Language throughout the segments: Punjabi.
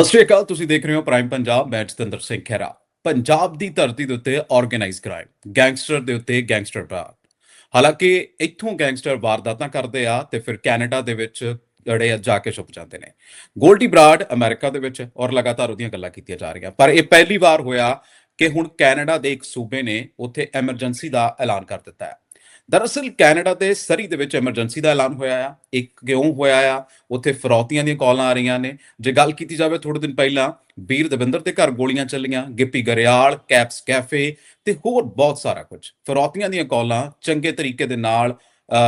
ਸਤਿ ਸ਼੍ਰੀ ਅਕਾਲ, ਤੁਸੀਂ ਦੇਖ ਰਹੇ ਹੋ ਪ੍ਰਾਈਮ ਪੰਜਾਬ ਮੈਂ ਜਤਿੰਦਰ ਸਿੰਘ ਖਹਿਰਾ। ਪੰਜਾਬ ਦੀ ਧਰਤੀ ਦੇ ਉੱਤੇ ਆਰਗੇਨਾਈਜ਼ ਕ੍ਰਾਈਮ ਗੈਂਗਸਟਰ ਦੇ ਉੱਤੇ ਗੈਂਗਸਟਰ ਵਾਰ। ਹਾਲਾਂਕਿ ਇੱਥੋਂ ਗੈਂਗਸਟਰ ਵਾਰਦਾਤਾਂ ਕਰਦੇ ਆ ਤੇ ਫਿਰ ਕੈਨੇਡਾ ਦੇ ਵਿੱਚ ਜਿਹੜੇ ਜਾ ਕੇ ਛੁਪ ਜਾਂਦੇ ਨੇ। ਗੋਲਡੀ ਬਰਾਡ ਅਮਰੀਕਾ ਦੇ ਵਿੱਚ ਔਰ ਲਗਾਤਾਰ ਉਹਦੀਆਂ ਗੱਲਾਂ ਕੀਤੀਆਂ ਜਾ ਰਹੀਆਂ। ਪਰ ਇਹ ਪਹਿਲੀ ਵਾਰ ਹੋਇਆ ਕਿ ਹੁਣ ਕੈਨੇਡਾ ਦੇ ਇੱਕ ਸੂਬੇ ਨੇ ਉੱਥੇ ਐਮਰਜੈਂਸੀ ਦਾ ਐਲਾਨ ਕਰ ਦਿੱਤਾ ਹੈ। ਦਰਅਸਲ ਕੈਨੇਡਾ ਦੇ ਸਰੀ ਦੇ ਵਿੱਚ ਐਮਰਜੈਂਸੀ ਦਾ ਐਲਾਨ ਹੋਇਆ ਆ। ਇੱਕ ਕਿਉਂ ਹੋਇਆ ਆ? ਉੱਥੇ ਫਰੌਤੀਆਂ ਦੀਆਂ ਕਾਲਾਂ ਆ ਰਹੀਆਂ ਨੇ। ਜੇ ਗੱਲ ਕੀਤੀ ਜਾਵੇ ਥੋੜੇ ਦਿਨ ਪਹਿਲਾਂ ਵੀਰ ਦਵਿੰਦਰ ਦੇ ਘਰ ਗੋਲੀਆਂ ਚੱਲੀਆਂ, ਗਿੱਪੀ ਗਰੇਵਾਲ ਕੈਪਸ ਕੈਫੇ ਤੇ ਹੋਰ ਬਹੁਤ ਸਾਰਾ ਕੁਝ। ਫਰੌਤੀਆਂ ਦੀਆਂ ਕਾਲਾਂ ਚੰਗੇ ਤਰੀਕੇ ਦੇ ਨਾਲ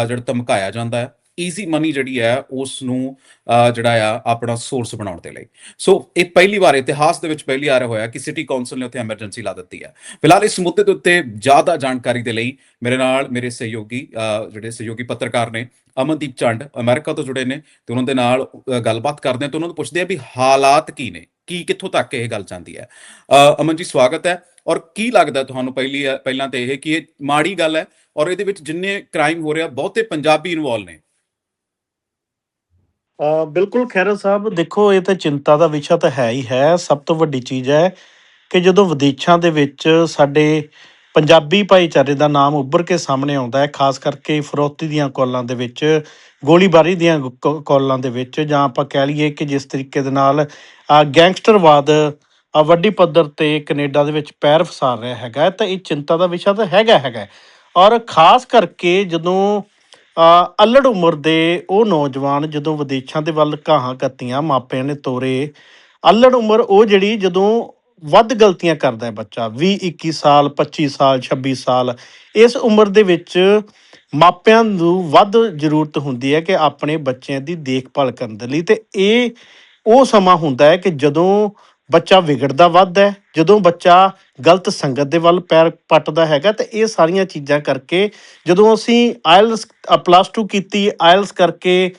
ਜਿਹੜਾ ਧਮਕਾਇਆ ਜਾਂਦਾ ਹੈ। ਈਜ਼ੀ ਮਨੀ ਜਿਹੜੀ ਹੈ ਉਸ ਨੂੰ ਜਿਹੜਾ ਆ, ਆਪਣਾ ਸੋਰਸ ਬਣਾਉਣ ਦੇ ਲਈ। ਸੋ ਇਹ ਪਹਿਲੀ ਵਾਰ ਇਤਿਹਾਸ ਦੇ ਵਿੱਚ ਪਹਿਲੀ ਵਾਰ ਹੋਇਆ ਕਿ ਸਿਟੀ ਕੌਂਸਲ ਨੇ ਉੱਥੇ ਐਮਰਜੈਂਸੀ ਲਾ ਦਿੱਤੀ ਹੈ। ਫਿਲਹਾਲ ਇਸ ਮੁੱਦੇ ਦੇ ਉੱਤੇ ਜ਼ਿਆਦਾ ਜਾਣਕਾਰੀ ਦੇ ਲਈ ਮੇਰੇ ਨਾਲ ਮੇਰੇ ਸਹਿਯੋਗੀ ਜਿਹੜੇ ਸਹਿਯੋਗੀ ਪੱਤਰਕਾਰ ਨੇ, ਅਮਨਦੀਪ ਚੰਡ, ਅਮਰੀਕਾ ਤੋਂ ਜੁੜੇ ਨੇ ਤੇ ਉਹਨਾਂ ਦੇ ਨਾਲ ਗੱਲਬਾਤ ਕਰਦੇ ਹਾਂ ਤੇ ਉਹਨਾਂ ਨੂੰ ਪੁੱਛਦੇ ਆ ਵੀ ਹਾਲਾਤ ਕੀ ਨੇ, ਕੀ ਕਿੱਥੋਂ ਤੱਕ ਇਹ ਗੱਲ ਜਾਂਦੀ ਹੈ। ਅਮਨ ਜੀ, ਸਵਾਗਤ ਹੈ। ਔਰ ਕੀ ਲੱਗਦਾ ਤੁਹਾਨੂੰ ਪਹਿਲੀ, ਪਹਿਲਾਂ ਤੇ ਇਹ ਕਿ ਇਹ ਮਾੜੀ ਗੱਲ ਹੈ ਔਰ ਇਹਦੇ ਵਿੱਚ ਜਿੰਨੇ ਕ੍ਰਾਈਮ ਹੋ ਰਿਹਾ, ਬਹੁਤੇ ਪੰਜਾਬੀ ਇਨਵੋਲ ਨੇ। ਬਿਲਕੁਲ ਖੈਰਾ ਸਾਹਿਬ ਦੇਖੋ ਇਹ ਤਾਂ ਚਿੰਤਾ ਦਾ ਵਿਸ਼ਾ ਤਾਂ ਹੈ ਹੀ ਹੈ। ਸਭ ਤੋਂ ਵੱਡੀ ਚੀਜ਼ ਹੈ ਕਿ ਜਦੋਂ ਵਿਦੇਸ਼ਾਂ ਦੇ ਵਿੱਚ ਸਾਡੇ ਪੰਜਾਬੀ ਭਾਈਚਾਰੇ ਦਾ ਨਾਮ ਉੱਭਰ ਕੇ ਸਾਹਮਣੇ ਆਉਂਦਾ ਹੈ ਖਾਸ ਕਰਕੇ ਫਰੋਤੀ ਦੀਆਂ ਕਾਲਾਂ ਦੇ ਵਿੱਚ ਗੋਲੀਬਾਰੀ ਦੀਆਂ ਕ- ਕਾਲਾਂ ਦੇ ਵਿੱਚ ਜਾਂ ਆਪਾਂ ਕਹਿ ਲਈਏ ਕਿ ਜਿਸ ਤਰੀਕੇ ਦੇ ਨਾਲ ਗੈਂਗਸਟਰਵਾਦ ਅ, ਵੱਡੀ ਪੱਧਰ ਤੇ ਕੈਨੇਡਾ ਦੇ ਵਿੱਚ ਪੈਰ ਫਸਾਰ ਰਿਹਾ ਹੈਗਾ ਤਾਂ ਇਹ ਚਿੰਤਾ ਦਾ ਵਿਸ਼ਾ ਤਾਂ ਹੈਗਾ ਹੈਗਾ ਔਰ ਖਾਸ ਕਰਕੇ ਜਦੋਂ ਅੱਲੜ ਉਮਰ ਦੇ ਉਹ ਨੌਜਵਾਨ ਜਦੋਂ ਵਿਦੇਸ਼ਾਂ ਦੇ ਵੱਲ ਘਾਹਾਂ ਕੱਤੀਆਂ, ਮਾਪਿਆਂ ਨੇ ਤੋਰੇ, ਅੱਲੜ ਉਮਰ ਉਹ ਜਿਹੜੀ ਜਦੋਂ ਵੱਧ ਗਲਤੀਆਂ ਕਰਦਾ ਹੈ ਬੱਚਾ 20 21 ਸਾਲ 25 ਸਾਲ 26 ਸਾਲ, ਇਸ ਉਮਰ ਦੇ ਵਿੱਚ ਮਾਪਿਆਂ ਨੂੰ ਵੱਧ ਜ਼ਰੂਰਤ ਹੁੰਦੀ ਹੈ ਕਿ ਆਪਣੇ ਬੱਚਿਆਂ ਦੀ ਦੇਖਭਾਲ ਕਰਨ ਦੇ ਲਈ ਤੇ ਇਹ ਉਹ ਸਮਾਂ ਹੁੰਦਾ ਹੈ ਕਿ ਜਦੋਂ ਬੱਚਾ ਵਿਗੜਦਾ ਵੱਧਦਾ ਹੈ, ਜਦੋਂ ਬੱਚਾ ਗਲਤ ਸੰਗਤ ਦੇ ਵੱਲ ਪੈਰ ਪੱਟਦਾ ਹੈਗਾ, ਤੇ ਇਹ ਸਾਰੀਆਂ ਚੀਜ਼ਾਂ ਕਰਕੇ ਜਦੋਂ ਅਸੀਂ ਆਇਲਸ ਪਲੱਸ 2 ਕੀਤੀ, ਆਇਲਸ ਕਰਕੇ,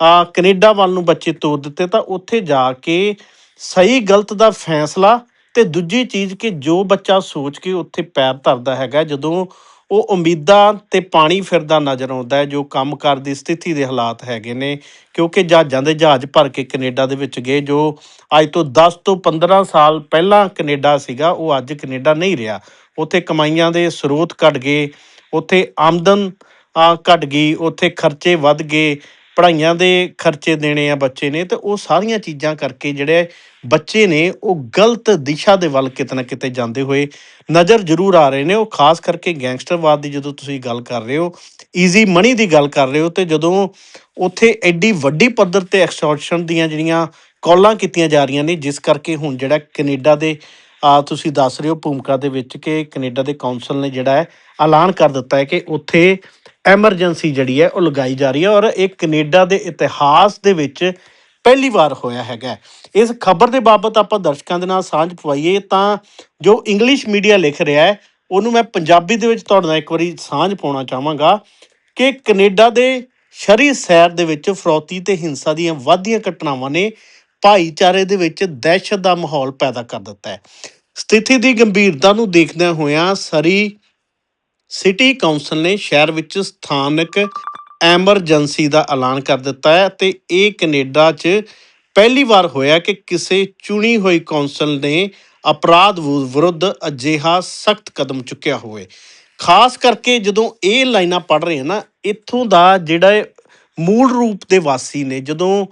ਆ ਕੈਨੇਡਾ ਵੱਲ ਨੂੰ ਬੱਚੇ ਤੋਰ ਦਿੱਤੇ, ਤਾਂ ਉੱਥੇ ਜਾ ਕੇ ਸਹੀ ਗਲਤ ਦਾ ਫੈਸਲਾ ਤੇ ਦੂਜੀ ਚੀਜ਼ ਕਿ ਜੋ ਬੱਚਾ ਸੋਚ ਕੇ ਉੱਥੇ ਪੈਰ ਧਰਦਾ ਹੈਗਾ, ਜਦੋਂ ਉਹ ਉਮੀਦਾਂ ਤੇ ਪਾਣੀ ਫਿਰਦਾ ਨਜ਼ਰ ਆਉਂਦਾ ਹੈ, ਜੋ ਕੰਮਕਾਰ ਦੀ ਸਥਿਤੀ ਦੇ ਹਾਲਾਤ ਹੈਗੇ ਨੇ, ਕਿਉਂਕਿ ਜਹਾਜ਼ਾਂ ਦੇ ਜਹਾਜ਼ ਭਰ ਕੇ ਕੈਨੇਡਾ ਦੇ ਵਿੱਚ ਗਏ, ਜੋ ਅੱਜ ਤੋਂ 10 ਤੋਂ 15 ਸਾਲ ਪਹਿਲਾਂ ਕੈਨੇਡਾ ਸੀਗਾ, ਉਹ ਅੱਜ ਕੈਨੇਡਾ ਨਹੀਂ ਰਿਹਾ। ਉੱਥੇ ਕਮਾਈਆਂ ਦੇ ਸਰੋਤ ਘਟ ਗਏ, ਉੱਥੇ ਆਮਦਨ ਆ ਘਟ ਗਈ, ਉੱਥੇ ਖਰਚੇ ਵੱਧ ਗਏ ਪੜ੍ਹਾਈਆਂ ਦੇ ਖਰਚੇ ਦੇਣੇ ਆ ਬੱਚੇ ਨੇ, ਤੇ ਉਹ ਸਾਰੀਆਂ ਚੀਜ਼ਾਂ ਕਰਕੇ ਜਿਹੜੇ ਬੱਚੇ ਨੇ, ਉਹ ਗਲਤ ਦਿਸ਼ਾ ਦੇ ਵੱਲ ਕਿਤੇ ਨਾ ਕਿਤੇ ਜਾਂਦੇ ਹੋਏ ਨਜ਼ਰ ਜ਼ਰੂਰ ਆ ਰਹੇ ਨੇ। ਉਹ ਖਾਸ ਕਰਕੇ ਗੈਂਗਸਟਰਵਾਦ ਦੀ ਜਦੋਂ ਤੁਸੀਂ ਗੱਲ ਕਰ ਰਹੇ ਹੋ ਈਜ਼ੀ ਮਨੀ ਦੀ ਗੱਲ ਕਰ ਰਹੇ ਹੋ, ਤੇ ਜਦੋਂ ਉੱਥੇ ਐਡੀ ਵੱਡੀ ਪੱਧਰ ਤੇ ਐਕਸਟੋਰਸ਼ਨ ਦੀਆਂ ਜਿਹੜੀਆਂ ਕਾਲਾਂ ਕੀਤੀਆਂ ਜਾ ਰਹੀਆਂ ਨੇ, ਜਿਸ ਕਰਕੇ ਹੁਣ ਜਿਹੜਾ ਕੈਨੇਡਾ ਦੇ, ਆ ਤੁਸੀਂ ਦੱਸ ਰਹੇ ਹੋ ਭੂਮਿਕਾ ਦੇ ਵਿੱਚ ਕਿ ਕੈਨੇਡਾ ਦੇ ਕਾਉਂਸਲ ਨੇ ਜਿਹੜਾ ਹੈ ਐਲਾਨ ਕਰ ਦਿੱਤਾ ਹੈ ਕਿ ਉੱਥੇ ਐਮਰਜੈਂਸੀ ਜਿਹੜੀ ਹੈ ਉਹ ਲਗਾਈ ਜਾ ਰਹੀ ਹੈ ਔਰ ਇਹ ਕੈਨੇਡਾ ਦੇ ਇਤਿਹਾਸ ਦੇ ਵਿੱਚ ਪਹਿਲੀ ਵਾਰ ਹੋਇਆ ਹੈਗਾ ਇਸ ਖਬਰ ਦੇ ਬਾਬਤ ਆਪਾਂ ਦਰਸ਼ਕਾਂ ਦੇ ਨਾਲ ਸਾਂਝ ਪਵਾਈਏ ਤਾਂ ਜੋ ਇੰਗਲਿਸ਼ ਮੀਡੀਆ ਲਿਖ ਰਿਹਾ ਹੈ, ਉਹਨੂੰ ਮੈਂ ਪੰਜਾਬੀ ਦੇ ਵਿੱਚ ਤੁਹਾਡੇ ਨਾਲ ਇੱਕ ਵਾਰੀ ਸਾਂਝ ਪਾਉਣਾ ਚਾਹਾਂਗਾ ਕਿ ਕੈਨੇਡਾ ਦੇ ਸ਼ਰੀ ਸੈਰ ਦੇ ਵਿੱਚ ਫਰੌਤੀ ਤੇ ਹਿੰਸਾ ਦੀਆਂ ਵਾਧੀਆਂ ਘਟਨਾਵਾਂ ਨੇ ਭਾਈਚਾਰੇ ਦੇ ਵਿੱਚ ਦਹਿਸ਼ਤ ਦਾ ਮਾਹੌਲ ਪੈਦਾ ਕਰ ਦਿੱਤਾ ਹੈ। ਸਥਿਤੀ ਦੀ ਗੰਭੀਰਤਾ ਨੂੰ ਦੇਖਦਿਆਂ ਹੋਇਆਂ ਸਰੀ ਸਿਟੀ ਕਾਉਂਸਲ ਨੇ ਸ਼ਹਿਰ ਵਿੱਚ ਸਥਾਨਕ ਐਮਰਜੈਂਸੀ ਦਾ ਐਲਾਨ ਕਰ ਦਿੱਤਾ ਹੈ ਤੇ ਇਹ ਕੈਨੇਡਾ 'ਚ ਪਹਿਲੀ ਵਾਰ ਹੋਇਆ ਕਿ ਕਿਸੇ ਚੁਣੀ ਹੋਈ ਕੌਂਸਲ ਨੇ ਅਪਰਾਧ ਵਿਰੁੱਧ ਅਜਿਹਾ ਸਖਤ ਕਦਮ ਚੁੱਕਿਆ ਹੋਵੇ। ਖਾਸ ਕਰਕੇ ਜਦੋਂ ਇਹ ਲਾਈਨਾਂ ਪੜ ਰਹੇ ਹਾਂ ਨਾ, ਇੱਥੋਂ ਦਾ ਜਿਹੜਾ ਮੂਲ ਰੂਪ ਦੇ ਵਾਸੀ ਨੇ, ਜਦੋਂ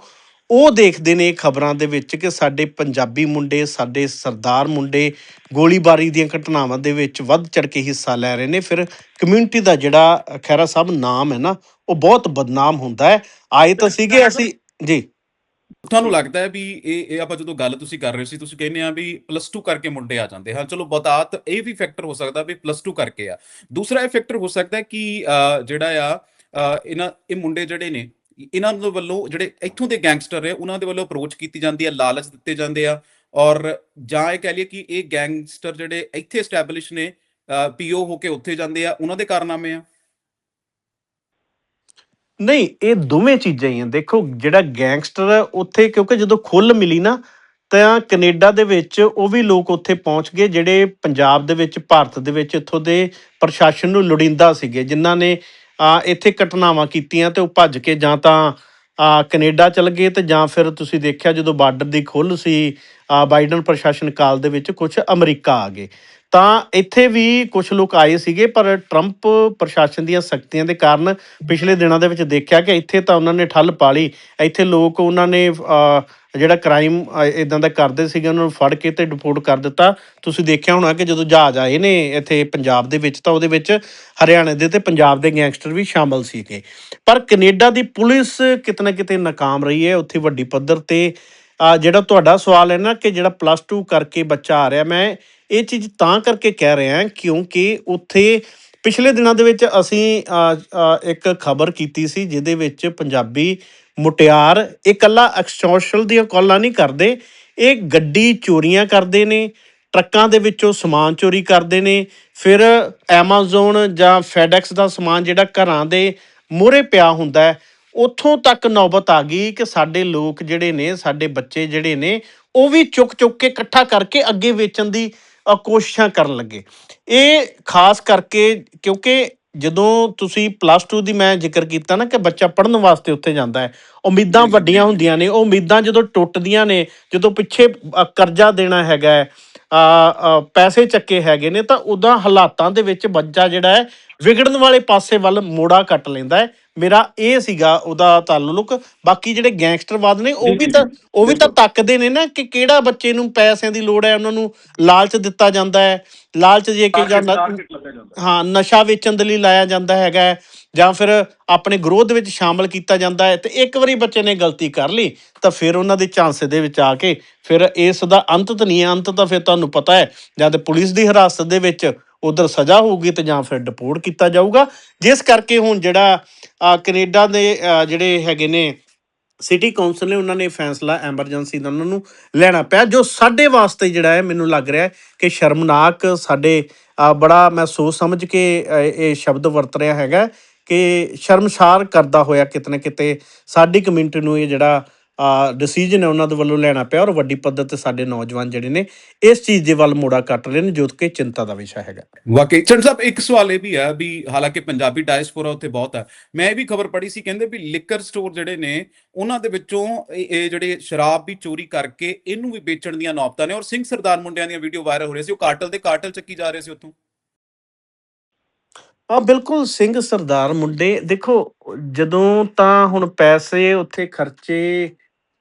ਉਹ ਦੇਖਦੇ ਨੇ ਖਬਰਾਂ ਦੇ ਵਿੱਚ ਕਿ ਸਾਡੇ ਪੰਜਾਬੀ ਮੁੰਡੇ ਸਾਡੇ ਸਰਦਾਰ ਮੁੰਡੇ ਗੋਲੀਬਾਰੀ ਦੀਆਂ ਘਟਨਾਵਾਂ ਦੇ ਵਿੱਚ ਵੱਧ ਚੜ ਕੇ ਹਿੱਸਾ ਲੈ ਰਹੇ ਨੇ। ਫਿਰ ਕਮਿਊਨਿਟੀ ਦਾ ਜਿਹੜਾ ਅ, ਖਹਿਰਾ ਸਾਹਿਬ ਨਾਮ ਹੈ ਨਾ ਉਹ ਬਹੁਤ ਬਦਨਾਮ ਹੁੰਦਾ ਹੈ। ਆਏ ਤਾਂ ਸੀਗੇ ਅਸੀਂ ਜੀ। ਤੁਹਾਨੂੰ ਲੱਗਦਾ ਹੈ ਵੀ ਇਹ ਇਹ ਆਪਾਂ ਜਦੋਂ ਗੱਲ ਤੁਸੀਂ ਕਰ ਰਹੇ ਸੀ ਤੁਸੀਂ ਕਹਿੰਦੇ ਆ ਵੀ ਪਲੱਸ 2 ਕਰਕੇ ਮੁੰਡੇ ਆ ਜਾਂਦੇ ਹਾਂ ਚਲੋ ਬਤਾਤ ਇਹ ਵੀ ਫੈਕਟਰ ਹੋ ਸਕਦਾ ਵੀ ਪਲੱਸ 2 ਕਰਕੇ ਆ। ਦੂਸਰਾ ਇਹ ਫੈਕਟਰ ਹੋ ਸਕਦਾ ਕਿ ਜਿਹੜਾ ਆ ਇਹਨਾਂ ਇਹ ਮੁੰਡੇ ਜਿਹੜੇ ਨੇ ਇਹਨਾਂ ਦੇ ਵੱਲੋਂ ਜਿਹੜੇ ਇੱਥੋਂ ਦੇ ਗੈਂਗਸਟਰ ਹੈ, ਉਹਨਾਂ ਦੇ ਵੱਲੋਂ ਅਪਰੋਚ ਕੀਤੀ ਜਾਂਦੀ ਹੈ, ਲਾਲਚ ਦਿੱਤੇ ਜਾਂਦੇ ਆ ਔਰ ਜਾਂ ਇਹ ਕਹਿ ਲਈਏ ਕਿ ਇਹ ਗੈਂਗਸਟਰ ਜਿਹੜੇ ਇੱਥੇ ਐਸਟੈਬਲਿਸ਼ ਨੇ ਪੀਓ ਹੋ ਕੇ ਉੱਥੇ ਜਾਂਦੇ ਆ, ਉਹਨਾਂ ਦੇ ਕਾਰਨਾਮੇ ਆ? ਨਹੀਂ, ਇਹ ਦੋਵੇਂ ਚੀਜ਼ਾਂ ਹੀ ਆ। ਦੇਖੋ, ਜਿਹੜਾ ਗੈਂਗਸਟਰ ਉੱਥੇ ਕਿਉਂਕਿ ਜਦੋਂ ਖੁੱਲ ਮਿਲੀ ਨਾ, ਤਾਂ ਕੈਨੇਡਾ ਦੇ ਵਿੱਚ ਉਹ ਵੀ ਲੋਕ ਉੱਥੇ ਪਹੁੰਚ ਗਏ, ਜਿਹੜੇ ਪੰਜਾਬ ਦੇ ਵਿੱਚ, ਭਾਰਤ ਦੇ ਵਿੱਚ ਇੱਥੋਂ ਦੇ ਪ੍ਰਸ਼ਾਸਨ ਨੂੰ ਲੋੜੀਂਦਾ ਸੀਗੇ, ਜਿਨ੍ਹਾਂ ਨੇ ਇੱਥੇ ਘਟਨਾਵਾਂ ਕੀਤੀਆਂ ਤੇ ਉਹ ਭੱਜ ਕੇ ਜਾਂ ਤਾਂ, ਆ, ਕੈਨੇਡਾ ਚਲ ਗਏ ਤੇ ਜਾਂ ਫਿਰ ਤੁਸੀਂ ਦੇਖਿਆ ਜਦੋਂ ਬਾਰਡਰ ਦੀ ਖੁੱਲ ਸੀ ਬਾਈਡਨ ਪ੍ਰਸ਼ਾਸਨ ਕਾਲ ਦੇ ਵਿੱਚ ਕੁਝ ਅਮਰੀਕਾ ਆ ਗਏ। ਤਾਂ ਇੱਥੇ ਵੀ ਕੁਝ ਲੋਕ ਆਏ ਸੀਗੇ, ਪਰ ਟਰੰਪ ਪ੍ਰਸ਼ਾਸਨ ਦੀਆਂ ਸਖਤੀਆਂ ਦੇ ਕਾਰਨ ਪਿਛਲੇ ਦਿਨਾਂ ਦੇ ਵਿੱਚ ਦੇਖਿਆ ਕਿ ਇੱਥੇ ਤਾਂ ਉਹਨਾਂ ਨੇ ਠੱਲ ਪਾ ਲਈ। ਇੱਥੇ ਲੋਕ ਉਹਨਾਂ ਨੇ ਜਿਹੜਾ ਕ੍ਰਾਈਮ ਇਦਾਂ ਦਾ ਕਰਦੇ ਸੀਗੇ, ਉਹਨਾਂ ਨੂੰ ਫੜ ਕੇ ਤੇ ਡਿਪੋਰਟ ਕਰ ਦਿੱਤਾ। ਤੁਸੀਂ ਦੇਖਿਆ ਹੋਣਾ ਕਿ ਜਦੋਂ ਜਹਾਜ਼ ਆਏ ਨੇ ਇੱਥੇ ਪੰਜਾਬ ਦੇ ਵਿੱਚ, ਤਾਂ ਉਹਦੇ ਵਿੱਚ ਹਰਿਆਣੇ ਦੇ ਤੇ ਪੰਜਾਬ ਦੇ ਗੈਂਗਸਟਰ ਵੀ ਸ਼ਾਮਲ ਸੀਗੇ। ਪਰ ਕੈਨੇਡਾ ਦੀ ਪੁਲਿਸ ਕਿਤੇ ਨਾ ਕਿਤੇ ਨਾਕਾਮ ਰਹੀ ਹੈ। ਉੱਥੇ ਵੱਡੀ ਪੱਧਰ ਤੇ ਜਿਹੜਾ ਤੁਹਾਡਾ ਸਵਾਲ ਹੈ ਨਾ ਕਿ ਜਿਹੜਾ ਪਲੱਸ 2 ਕਰਕੇ ਬੱਚਾ ਆ ਰਿਹਾ, ਮੈਂ ਇਹ ਚੀਜ਼ ਤਾਂ ਕਰਕੇ ਕਹਿ ਰਿਹਾ ਕਿਉਂਕਿ ਉੱਥੇ ਪਿਛਲੇ ਦਿਨਾਂ ਦੇ ਵਿੱਚ ਅਸੀਂ ਇੱਕ ਖਬਰ ਕੀਤੀ ਸੀ ਜਿਹਦੇ ਵਿੱਚ ਪੰਜਾਬੀ ਮੁਟਿਆਰ ਇਹ ਕੱਲਾ ਐਕਸਟੋਰਸ਼ਨ ਦੀਆਂ ਕਾਲਾਂ ਨਹੀਂ ਕਰਦੇ, ਇਹ ਗੱਡੀ ਚੋਰੀਆਂ ਕਰਦੇ ਨੇ, ਟਰੱਕਾਂ ਦੇ ਵਿੱਚੋਂ ਸਮਾਨ ਚੋਰੀ ਕਰਦੇ ਨੇ, ਫਿਰ ਐਮਾਜ਼ੋਨ ਜਾਂ ਫੈਡੈਕਸ ਦਾ ਸਮਾਨ ਜਿਹੜਾ ਘਰਾਂ ਦੇ ਮੂਹਰੇ ਪਿਆ ਹੁੰਦਾ ਉੱਥੋਂ ਤੱਕ ਨੌਬਤ ਆ ਗਈ ਕਿ ਸਾਡੇ ਲੋਕ ਜਿਹੜੇ ਨੇ ਸਾਡੇ ਬੱਚੇ ਜਿਹੜੇ ਨੇ ਉਹ ਵੀ ਚੁੱਕ ਚੁੱਕ ਕੇ ਇਕੱਠਾ ਕਰਕੇ ਅੱਗੇ ਵੇਚਣ ਦੀ ਕੋਸ਼ਿਸ਼ਾਂ ਕਰਨ ਲੱਗੇ। ਇਹ ਖਾਸ ਕਰਕੇ ਕਿਉਂਕਿ ਜਦੋਂ ਤੁਸੀਂ ਪਲੱਸ 2 ਦੀ ਮੈਂ ਜ਼ਿਕਰ ਕੀਤਾ ਨਾ ਕਿ ਬੱਚਾ ਪੜ੍ਹਨ ਵਾਸਤੇ ਉੱਥੇ ਜਾਂਦਾ ਹੈ ਉਮੀਦਾਂ ਵੱਡੀਆਂ ਹੁੰਦੀਆਂ ਨੇ ਉਹ ਉਮੀਦਾਂ ਜਦੋਂ ਟੁੱਟਦੀਆਂ ਨੇ ਜਦੋਂ ਪਿੱਛੇ ਕਰਜ਼ਾ ਦੇਣਾ ਹੈਗਾ ਹੈ ਪੈਸੇ ਚੱਕੇ ਹੈਗੇ ਨੇ ਤਾਂ ਉਦਾਂ ਹਾਲਾਤਾਂ ਦੇ ਵਿੱਚ ਬੱਚਾ ਜਿਹੜਾ ਹੈ ਵਿਗੜਨ ਵਾਲੇ ਪਾਸੇ ਵੱਲ ਮੋੜਾ ਕੱਟ ਲੈਂਦਾ ਹੈ। ਮੇਰਾ ਇਹ ਸੀਗਾ ਉਹਦਾ ਤਾਲੁਕ। ਬਾਕੀ ਜਿਹੜੇ ਗੈਂਗਸਟਰਵਾਦ ਨੇ ਉਹ ਵੀ ਤਾਂ ਉਹ ਵੀ ਤਾਂ ਤੱਕਦੇ ਨੇ ਨਾ ਕਿ ਕਿਹੜਾ ਬੱਚੇ ਨੂੰ ਪੈਸਿਆਂ ਦੀ ਲੋੜ ਹੈ ਉਹਨਾਂ ਨੂੰ ਲਾਲਚ ਦਿੱਤਾ ਜਾਂਦਾ ਹੈ। ਲਾਲਚ ਜੇ ਕਿ ਜਾਂ ਹਾਂ ਨਸ਼ਾ ਵੇਚਣ ਦੇ ਲਈ ਲਾਇਆ ਜਾਂਦਾ ਹੈਗਾ ਜਾਂ ਫਿਰ ਆਪਣੇ ਗਰੋਹ ਦੇ ਵਿੱਚ ਸ਼ਾਮਲ ਕੀਤਾ ਜਾਂਦਾ ਹੈ ਤੇ ਇੱਕ ਵਾਰੀ ਬੱਚੇ ਨੇ ਗਲਤੀ ਕਰ ਲਈ ਤਾਂ ਫਿਰ ਉਹਨਾਂ ਦੇ ਚਾਂਸੇ ਦੇ ਵਿੱਚ ਆ ਕੇ ਫਿਰ ਇਸ ਦਾ ਅੰਤ ਤਾਂ ਨਹੀਂ ਅੰਤ ਤਾਂ ਫਿਰ ਤੁਹਾਨੂੰ ਪਤਾ ਹੈ ਜਾਂ ਤੇ ਪੁਲਿਸ ਦੀ ਹਿਰਾਸਤ ਦੇ ਵਿੱਚ ਉਧਰ ਸਜ਼ਾ ਹੋਊਗੀ ਤੇ ਜਾਂ ਫਿਰ ਡਿਪੋਰਟ ਕੀਤਾ ਜਾਊਗਾ। ਜਿਸ ਕਰਕੇ ਹੁਣ ਜਿਹੜਾ ਅ, ਕੈਨੇਡਾ ਦੇ ਜਿਹੜੇ ਹੈਗੇ ਨੇ ਸਿਟੀ ਕਾਉਂਸਲ ਨੇ ਉਹਨਾਂ ਨੇ ਫੈਸਲਾ ਐਮਰਜੈਂਸੀ ਦਾ ਉਹਨਾਂ ਨੂੰ ਲੈਣਾ ਪਿਆ ਜੋ ਸਾਡੇ ਵਾਸਤੇ ਜਿਹੜਾ ਹੈ ਮੈਨੂੰ ਲੱਗ ਰਿਹਾ ਹੈ ਕਿ ਸ਼ਰਮਨਾਕ ਸਾਡੇ ਬੜਾ ਮੈਂ ਸੋਚ ਸਮਝ ਕੇ ਇਹ ਸ਼ਬਦ ਵਰਤ ਰਿਹਾ ਹੈਗਾ ਕਿ ਸ਼ਰਮਸ਼ਾਰ ਕਰਦਾ ਹੋਇਆ ਕਿਤੇ ਨਾ ਕਿਤੇ ਸਾਡੀ ਕਮਿਊਨਿਟੀ ਨੂੰ ਇਹ ਜਿਹੜਾ ਡਿਸੀਜਨ ਹੈ ਉਹਨਾਂ ਦੇ ਵੱਲੋਂ ਲੈਣਾ ਪਿਆ ਔਰ ਵੱਡੀ ਪੱਧਰ ਤੇ ਸਾਡੇ ਨੌਜਵਾਨ ਜਿਹੜੇ ਨੇ ਇਸ ਚੀਜ਼ ਦੇ ਵੱਲ ਮੋੜਾ ਕੱਟ ਰਹੇ ਨੇ ਜੋ ਕਿ ਚਿੰਤਾ ਦਾ ਵਿਸ਼ਾ ਹੈਗਾ। ਵਾਕਈ ਚੰਦ ਸਾਹਿਬ ਇੱਕ ਸਵਾਲ ਇਹ ਵੀ ਹੈ ਵੀ ਹਾਲਾਂਕਿ ਪੰਜਾਬੀ ਡਾਇਸਪੋਰਾ ਉੱਥੇ ਬਹੁਤ ਹੈ ਮੈਂ ਇਹ ਵੀ ਖਬਰ ਪੜ੍ਹੀ ਸੀ ਕਹਿੰਦੇ ਵੀ ਲਿਕਰ ਸਟੋਰ ਜਿਹੜੇ ਨੇ ਉਹਨਾਂ ਦੇ ਵਿੱਚੋਂ ਇਹ ਜਿਹੜੇ ਸ਼ਰਾਬ ਵੀ ਚੋਰੀ ਕਰਕੇ ਇਹਨੂੰ ਵੀ ਵੇਚਣ ਦੀਆਂ ਨੌਬਤਾਂ ਨੇ ਔਰ ਸਿੰਘ ਸਰਦਾਰ ਮੁੰਡਿਆਂ ਦੀਆਂ ਵੀਡੀਓ ਵਾਇਰਲ ਹੋ ਰਹੀਆਂ ਸੀ। ਉਹ ਕਾਟਲ ਦੇ ਕਾਟਲ ਚੱਕੀ ਜਾ ਰਹੇ ਸੀ ਉੱਥੋਂ। ਆ ਬਿਲਕੁਲ ਸਿੰਘ ਸਰਦਾਰ ਮੁੰਡੇ ਦੇਖੋ ਜਦੋਂ ਤਾਂ ਹੁਣ ਪੈਸੇ ਉੱਥੇ ਖਰਚੇ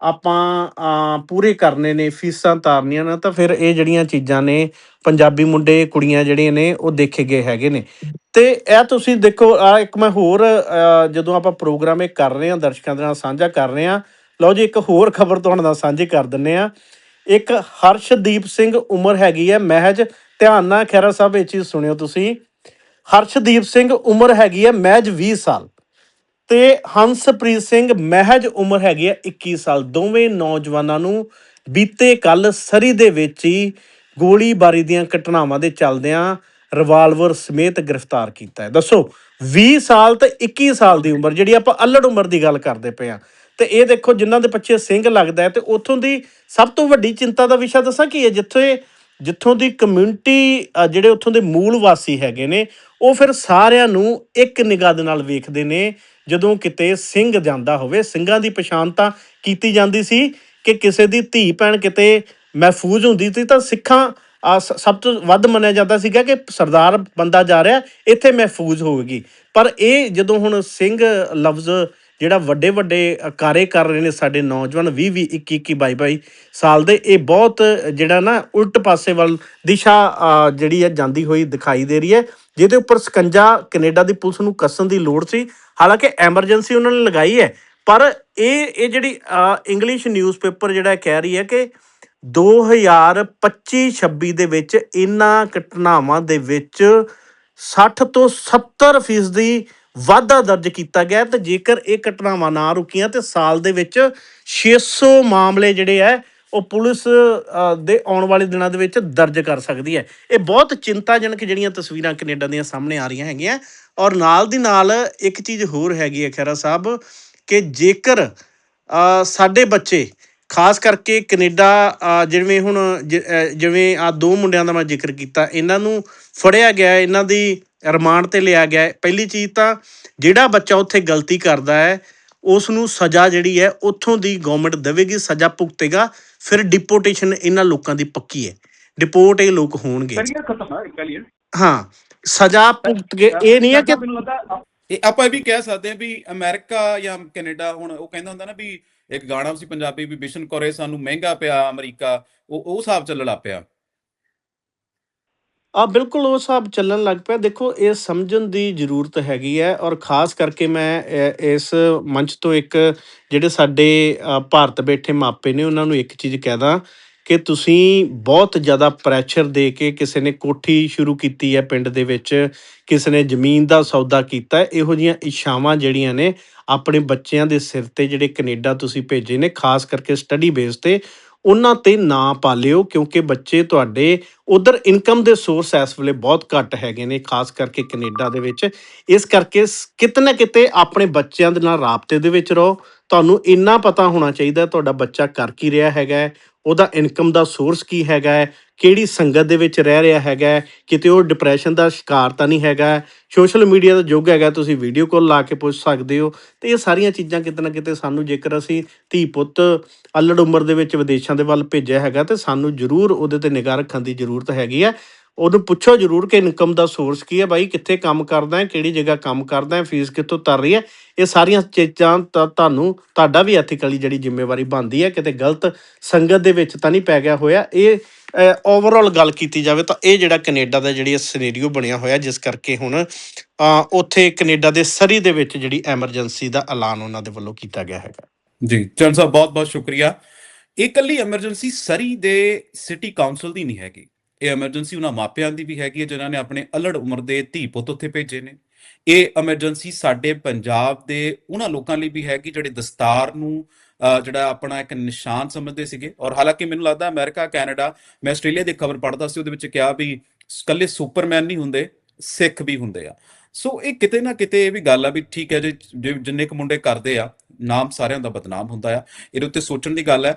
ਆਪਾਂ ਪੂਰੇ ਕਰਨੇ ਨੇ, ਫੀਸਾਂ ਤਾਰਨੀਆਂ ਨੇ, ਤਾਂ ਫਿਰ ਇਹ ਜਿਹੜੀਆਂ ਚੀਜ਼ਾਂ ਨੇ, ਪੰਜਾਬੀ ਮੁੰਡੇ, ਕੁੜੀਆਂ ਜਿਹੜੀਆਂ ਨੇ, ਉਹ ਦੇਖੇ ਗਏ ਹੈਗੇ ਨੇ। ਤੇ ਇਹ ਤੁਸੀਂ ਦੇਖੋ, ਆ ਇੱਕ ਮੈਂ ਹੋਰ ਜਦੋਂ ਆਪਾਂ ਪ੍ਰੋਗਰਾਮ ਇਹ ਕਰ ਰਹੇ ਹਾਂ, ਦਰਸ਼ਕਾਂ ਦੇ ਨਾਲ ਸਾਂਝਾ ਕਰ ਰਹੇ ਹਾਂ, ਲਓ ਜੀ, ਇੱਕ ਹੋਰ ਖਬਰ ਤੁਹਾਡੇ ਨਾਲ ਸਾਂਝੀ ਕਰ ਦਿੰਨੇ ਆ ਇੱਕ ਹਰਸ਼ਦੀਪ ਸਿੰਘ ਉਮਰ ਹੈਗੀ ਹੈ, ਮਹਿਜ ਧਿਆਨ ਨਾਲ ਖੈਰਾ ਸਾਹਿਬ, ਇਹ ਚੀਜ਼ ਸੁਣਿਓ ਤੁਸੀਂ। ਹਰਸ਼ਦੀਪ ਸਿੰਘ ਉਮਰ ਹੈਗੀ ਹੈ, ਮਹਿਜ 20 ਸਾਲ। ਤੇ ਹੰਸਪ੍ਰੀਤ ਸਿੰਘ ਮਹਿਜ ਉਮਰ ਹੈਗੀ ਹੈ 21 ਸਾਲ। ਦੋਵੇਂ ਨੌਜਵਾਨਾਂ ਨੂੰ ਬੀਤੇ ਕੱਲ ਸਰੀ ਦੇ ਵਿੱਚ ਹੀ ਗੋਲੀਬਾਰੀ ਦੀਆਂ ਘਟਨਾਵਾਂ ਦੇ ਚੱਲਦਿਆਂ ਰਿਵਾਲਵਰ ਸਮੇਤ ਗ੍ਰਿਫਤਾਰ ਕੀਤਾ ਹੈ। ਦੱਸੋ 20 ਸਾਲ ਤੇ 21 ਸਾਲ ਦੀ ਉਮਰ, ਜਿਹੜੀ ਆਪਾਂ ਅਲੜ ਉਮਰ ਦੀ ਗੱਲ ਕਰਦੇ ਪਏ ਆ ਤੇ ਇਹ ਦੇਖੋ ਜਿਨ੍ਹਾਂ ਦੇ ਪਿੱਛੇ ਸਿੰਘ ਲੱਗਦਾ ਹੈ ਤੇ ਉੱਥੋਂ ਦੀ ਸਭ ਤੋਂ ਵੱਡੀ ਚਿੰਤਾ ਦਾ ਵਿਸ਼ਾ ਦੱਸਾਂ ਕੀ ਹੈ ਜਿੱਥੇ ਜਿੱਥੋਂ ਦੀ ਕਮਿਊਨਿਟੀ ਜਿਹੜੇ ਉੱਥੋਂ ਦੇ ਮੂਲ ਵਾਸੀ ਹੈਗੇ ਨੇ, ਉਹ ਫਿਰ ਸਾਰਿਆਂ ਨੂੰ ਇੱਕ ਨਿਗਾਹ ਦੇ ਨਾਲ ਵੇਖਦੇ ਨੇ, ਜਦੋਂ ਕਿਤੇ ਸਿੰਘ ਜਾਂਦਾ ਹੋਵੇ। ਸਿੰਘਾਂ ਦੀ ਪਛਾਣ ਤਾਂ ਕੀਤੀ ਜਾਂਦੀ ਸੀ ਕਿ ਕਿਸੇ ਦੀ ਧੀ ਭੈਣ ਕਿਤੇ ਮਹਿਫੂਜ਼ ਹੁੰਦੀ ਸੀ ਤਾਂ ਸਿੱਖਾਂ ਸਭ ਤੋਂ ਵੱਧ ਮੰਨਿਆ ਜਾਂਦਾ ਸੀਗਾ ਕਿ ਸਰਦਾਰ ਬੰਦਾ ਜਾ ਰਿਹਾ, ਇੱਥੇ ਮਹਿਫੂਜ਼ ਹੋਵੇਗੀ। ਪਰ ਇਹ ਜਦੋਂ ਹੁਣ ਸਿੰਘ ਲਫ਼ਜ਼ ਜਿਹੜਾ ਵੱਡੇ ਵੱਡੇ ਕਾਰੇ ਕਰ ਰਹੇ ਨੇ ਸਾਡੇ ਨੌਜਵਾਨ 20 20 21 21 22 22 ਸਾਲ ਦੇ, ਇਹ ਬਹੁਤ ਜਿਹੜਾ ਨਾ ਉਲਟ ਪਾਸੇ ਵੱਲ ਦਿਸ਼ਾ ਜਿਹੜੀ ਹੈ ਜਾਂਦੀ ਹੋਈ ਦਿਖਾਈ ਦੇ ਰਹੀ ਹੈ, ਜਿਹਦੇ ਉੱਪਰ ਸਕੰਜਾ ਕੈਨੇਡਾ ਦੀ ਪੁਲਿਸ ਨੂੰ ਕੱਸਣ ਦੀ ਲੋੜ ਸੀ। ਹਾਲਾਂਕਿ ਐਮਰਜੈਂਸੀ ਉਹਨਾਂ ਨੇ ਲਗਾਈ ਹੈ, ਪਰ ਇਹ ਇਹ ਜਿਹੜੀ ਇੰਗਲਿਸ਼ ਨਿਊਜ਼ਪੇਪਰ ਜਿਹੜਾ ਕਹਿ ਰਹੀ ਹੈ ਕਿ 2025-26 ਦੇ ਵਿੱਚ ਇਹਨਾਂ ਘਟਨਾਵਾਂ ਦੇ ਵਿੱਚ 60 ਤੋਂ 70 ਫੀਸਦੀ ਵਾਧਾ ਦਰਜ ਕੀਤਾ ਗਿਆ ਹੈ ਤੇ ਜੇਕਰ ਇਹ ਘਟਨਾਵਾਂ ਨਾ ਰੁਕੀਆਂ ਤੇ ਸਾਲ ਦੇ ਵਿੱਚ 600 ਮਾਮਲੇ ਜਿਹੜੇ ਹੈ, ਉਹ ਪੁਲਿਸ ਦੇ ਆਉਣ ਵਾਲੇ ਦਿਨਾਂ ਦੇ ਵਿੱਚ ਦਰਜ ਕਰ ਸਕਦੀ ਹੈ। ਇਹ ਬਹੁਤ ਚਿੰਤਾਜਨਕ ਜਿਹੜੀਆਂ ਤਸਵੀਰਾਂ ਕੈਨੇਡਾ ਦੀਆਂ ਸਾਹਮਣੇ ਆ ਰਹੀਆਂ ਹੈਗੀਆਂ ਔਰ ਨਾਲ ਦੀ ਨਾਲ ਇੱਕ ਚੀਜ਼ ਹੋਰ ਹੈਗੀ ਹੈ ਖੈਰਾ ਸਾਹਿਬ ਕਿ ਜੇਕਰ ਸਾਡੇ ਬੱਚੇ ਖਾਸ ਕਰਕੇ ਕੈਨੇਡਾ ਜਿਵੇਂ ਹੁਣ ਜਿਵੇਂ ਆ ਦੋ ਮੁੰਡਿਆਂ ਦਾ ਮੈਂ ਜ਼ਿਕਰ ਕੀਤਾ, ਇਹਨਾਂ ਨੂੰ ਫੜਿਆ ਗਿਆ, ਇਹਨਾਂ ਦੀ ਰਿਮਾਂਡ ਤੇ ਲਿਆ ਗਿਆ ਹੈ। ਪਹਿਲੀ ਚੀਜ਼ ਤਾਂ ਜਿਹੜਾ ਬੱਚਾ ਉੱਥੇ ਗਲਤੀ ਕਰਦਾ ਹੈ ਉਸ ਨੂੰ ਸਜ਼ਾ ਜਿਹੜੀ ਹੈ ਉੱਥੋਂ ਦੀ ਗਵਰਨਮੈਂਟ ਦੇਵੇਗੀ ਸਜ਼ਾ ਭੁਗਤੇਗਾ। ਫਿਰ ਡਿਪੋਰਟੇਸ਼ਨ ਇਹਨਾਂ ਲੋਕਾਂ ਦੀ ਪੱਕੀ ਹੈ। ਡਿਪੋਰਟ ਇਹ ਲੋਕ ਹੋਣਗੇ। ਹੈ ਸਜ਼ਾ ਭੁਗਤ ਕੇ ਇਹ ਨਹੀਂ ਹੈ ਕਿ ਇਹ ਆਪਾਂ ਇਹ ਵੀ ਕਹਿ ਸਕਦੇ ਹਾਂ ਵੀ ਅਮਰੀਕਾ ਜਾਂ ਕੈਨੇਡਾ ਹੁਣ ਉਹ ਕਹਿੰਦਾ ਹੁੰਦਾ ਨਾ ਵੀ ਇੱਕ ਗਾਣਾ ਸੀ ਪੰਜਾਬੀ ਵੀ ਬਿਸ਼ਨ ਕਰੇ ਸਾਨੂੰ ਮਹਿੰਗਾ ਪਿਆ ਅਮਰੀਕਾ ਉਹ ਉਹ ਹਿਸਾਬ ਚੱਲਣ ਲੱਗ ਪਿਆ। ਆ ਬਿਲਕੁਲ ਉਹ ਹਿਸਾਬ ਚੱਲਣ ਲੱਗ ਪਿਆ। ਦੇਖੋ, ਇਹ ਸਮਝਣ ਦੀ ਜ਼ਰੂਰਤ ਹੈਗੀ ਹੈ ਔਰ ਖਾਸ ਕਰਕੇ ਮੈਂ ਇਸ ਮੰਚ ਤੋਂ ਇੱਕ ਜਿਹੜੇ ਸਾਡੇ ਭਾਰਤ ਬੈਠੇ ਮਾਪੇ ਨੇ, ਉਹਨਾਂ ਨੂੰ ਇੱਕ ਚੀਜ਼ ਕਹਿਦਾ ਕਿ ਤੁਸੀਂ ਬਹੁਤ ਜ਼ਿਆਦਾ ਪ੍ਰੈਸ਼ਰ ਦੇ ਕੇ ਕਿਸੇ ਨੇ ਕੋਠੀ ਸ਼ੁਰੂ ਕੀਤੀ ਹੈ ਪਿੰਡ ਦੇ ਵਿੱਚ, ਕਿਸੇ ਨੇ ਜ਼ਮੀਨ ਦਾ ਸੌਦਾ ਕੀਤਾ ਹੈ, ਇਹੋ ਜੀਆਂ ਇਸ਼ਾਵਾਂ ਜਿਹੜੀਆਂ ਨੇ ਆਪਣੇ ਬੱਚਿਆਂ ਦੇ ਸਿਰ ਤੇ ਜਿਹੜੇ ਕੈਨੇਡਾ ਤੁਸੀਂ ਭੇਜੇ ਨੇ, ਖਾਸ ਕਰਕੇ ਸਟੱਡੀ ਬੇਸ ਤੇ ਉਹਨਾਂ ਤੇ ਨਾ ਪਾਲਿਓ ਕਿਉਂਕਿ ਬੱਚੇ ਤੁਹਾਡੇ ਉਧਰ ਇਨਕਮ ਦੇ ਸੋਰਸ ਇਸ ਵੇਲੇ ਬਹੁਤ ਘੱਟ ਹੈਗੇ ਨੇ ਖਾਸ ਕਰਕੇ ਕੈਨੇਡਾ ਦੇ ਵਿੱਚ। ਇਸ ਕਰਕੇ ਸ- ਕਿਤੇ ਨਾ ਕਿਤੇ ਆਪਣੇ ਬੱਚਿਆਂ ਦੇ ਨਾਲ ਰਾਬਤੇ ਦੇ ਵਿੱਚ ਰਹੋ। ਤੁਹਾਨੂੰ ਇੰਨਾ ਪਤਾ ਹੋਣਾ ਚਾਹੀਦਾ ਤੁਹਾਡਾ ਬੱਚਾ ਕਰ ਕੀ ਰਿਹਾ ਹੈਗਾ ਉਹਦਾ ਇਨਕਮ ਦਾ ਸੋਰਸ ਕੀ ਹੈਗਾ ਹੈ, ਕਿਹੜੀ ਸੰਗਤ ਦੇ ਵਿੱਚ ਰਹਿ ਰਿਹਾ ਹੈਗਾ ਕਿਤੇ ਉਹ ਡਿਪਰੈਸ਼ਨ ਦਾ ਸ਼ਿਕਾਰ ਤਾਂ ਨਹੀਂ ਹੈਗਾ ਸੋਸ਼ਲ ਮੀਡੀਆ ਦਾ ਯੁੱਗ ਹੈਗਾ, ਤੁਸੀਂ ਵੀਡੀਓ ਕਾਲ ਲਾ ਕੇ ਪੁੱਛ ਸਕਦੇ ਹੋ, ਤੇ ਇਹ ਸਾਰੀਆਂ ਚੀਜ਼ਾਂ ਕਿਤੇ ਨਾ ਕਿਤੇ ਸਾਨੂੰ ਜੇਕਰ ਅਸੀਂ ਧੀ ਪੁੱਤ ਅਲੜ ਉਮਰ ਦੇ ਵਿੱਚ ਵਿਦੇਸ਼ਾਂ ਦੇ ਵੱਲ ਭੇਜਿਆ ਹੈਗਾ, ਤੇ ਸਾਨੂੰ ਜ਼ਰੂਰ ਉਹਦੇ ਤੇ ਨਿਗਾਹ ਰੱਖਣ ਦੀ ਜ਼ਰੂਰਤ ਹੈਗੀ ਹੈ। ਉਹਨੂੰ ਪੁੱਛੋ ਜ਼ਰੂਰ ਕਿ ਇਨਕਮ ਦਾ ਸੋਰਸ ਕੀ ਹੈ ਬਾਈ, ਕਿੱਥੇ ਕੰਮ ਕਰਦਾ ਹੈ, ਕਿਹੜੀ ਜਗ੍ਹਾ ਕੰਮ ਕਰਦਾ ਹੈ, ਫੀਸ ਕਿੱਥੋਂ ਤਰ ਰਹੀ ਹੈ। ਇਹ ਸਾਰੀਆਂ ਚੀਜ਼ਾਂ ਤਾਂ ਤੁਹਾਨੂੰ, ਤੁਹਾਡਾ ਵੀ ਐਥੀਕਲੀ ਜਿਹੜੀ ਜ਼ਿੰਮੇਵਾਰੀ ਬਣਦੀ ਹੈ, ਕਿਤੇ ਗਲਤ ਸੰਗਤ ਦੇ ਵਿੱਚ ਤਾਂ ਨਹੀਂ ਪੈ ਗਿਆ ਹੋਇਆ। ਇਹ ਓਵਰਆਲ ਗੱਲ ਕੀਤੀ ਜਾਵੇ ਤਾਂ ਇਹ ਜਿਹੜਾ ਕੈਨੇਡਾ ਦਾ ਜਿਹੜੀ ਸਿਨੈਰੀਓ ਬਣਿਆ ਹੋਇਆ, ਜਿਸ ਕਰਕੇ ਹੁਣ ਉੱਥੇ ਕੈਨੇਡਾ ਦੇ ਸਰੀ ਦੇ ਵਿੱਚ ਜਿਹੜੀ ਐਮਰਜੈਂਸੀ ਦਾ ਐਲਾਨ ਉਹਨਾਂ ਦੇ ਵੱਲੋਂ ਕੀਤਾ ਗਿਆ ਹੈਗਾ। ਜੀ, ਚੰਦ ਸਾਹਿਬ ਬਹੁਤ ਬਹੁਤ ਸ਼ੁਕਰੀਆ। ਇਹ ਇਕੱਲੀ ਐਮਰਜੈਂਸੀ ਸਰੀ ਦੇ ਸਿਟੀ ਕਾਉਂਸਲ ਦੀ ਨਹੀਂ ਹੈਗੀ। ਇਹ ਐਮਰਜੈਂਸੀ ਉਹਨਾਂ ਮਾਪਿਆਂ ਦੀ ਵੀ ਹੈਗੀ ਹੈ, ਜਿਨ੍ਹਾਂ ਨੇ ਆਪਣੇ ਅਲੜ ਉਮਰ ਦੇ ਧੀ ਪੁੱਤ ਉੱਥੇ ਭੇਜੇ ਨੇ। ਇਹ ਐਮਰਜੈਂਸੀ ਸਾਡੇ ਪੰਜਾਬ ਦੇ ਉਹਨਾਂ ਲੋਕਾਂ ਲਈ ਵੀ ਹੈਗੀ, ਜਿਹੜੇ ਦਸਤਾਰ ਨੂੰ ਜਿਹੜਾ ਆਪਣਾ ਇੱਕ ਨਿਸ਼ਾਨ ਸਮਝਦੇ ਸੀਗੇ। ਔਰ ਹਾਲਾਂਕਿ ਮੈਨੂੰ ਲੱਗਦਾ ਅਮਰੀਕਾ, ਕੈਨੇਡਾ, ਮੈਂ ਆਸਟ੍ਰੇਲੀਆ ਦੀ ਖਬਰ ਪੜ੍ਹਦਾ ਸੀ, ਉਹਦੇ ਵਿੱਚ ਕਿਹਾ ਵੀ ਇਕੱਲੇ ਸੁਪਰਮੈਨ ਨਹੀਂ ਹੁੰਦੇ, ਸਿੱਖ ਵੀ ਹੁੰਦੇ ਆ। ਸੋ ਇਹ ਕਿਤੇ ਨਾ ਕਿਤੇ ਇਹ ਵੀ ਗੱਲ ਆ ਵੀ ਠੀਕ ਹੈ, ਜੇ ਜੇ ਜਿੰਨੇ ਕੁ ਮੁੰਡੇ ਕਰਦੇ ਆ, ਨਾਮ ਸਾਰਿਆਂ ਦਾ ਬਦਨਾਮ ਹੁੰਦਾ ਆ। ਇਹਦੇ ਉੱਤੇ ਸੋਚਣ ਦੀ ਗੱਲ ਹੈ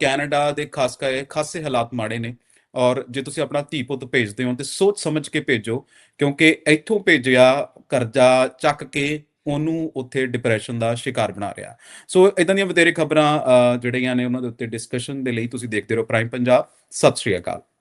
ਕੈਨੇਡਾ ਦੇ ਖਾਸ ਕਰਕੇ ਖਾਸੇ ਹਾਲਾਤ ਮਾੜੇ ਨੇ। ਔਰ ਜੇ ਤੁਸੀਂ ਆਪਣਾ ਧੀ ਪੁੱਤ ਭੇਜਦੇ ਹੋ ਤੇ ਸੋਚ ਸਮਝ ਕੇ ਭੇਜੋ, ਕਿਉਂਕਿ ਇੱਥੋਂ ਭੇਜਿਆ ਕਰਜ਼ਾ ਚੱਕ ਕੇ ਉਹਨੂੰ ਉੱਥੇ ਡਿਪਰੈਸ਼ਨ ਦਾ ਸ਼ਿਕਾਰ ਬਣਾ ਰਿਹਾ। ਸੋ ਇਦਾਂ ਦੀਆਂ ਵਧੇਰੇ ਖਬਰਾਂ ਜਿਹੜੀਆਂ ਨੇ ਉਹਨਾਂ ਦੇ ਉੱਤੇ ਡਿਸਕਸ਼ਨ ਦੇ ਲਈ ਤੁਸੀਂ ਦੇਖਦੇ ਰਹੋ ਪ੍ਰਾਈਮ ਪੰਜਾਬ ਸਤਿ ਸ਼੍ਰੀ ਅਕਾਲ।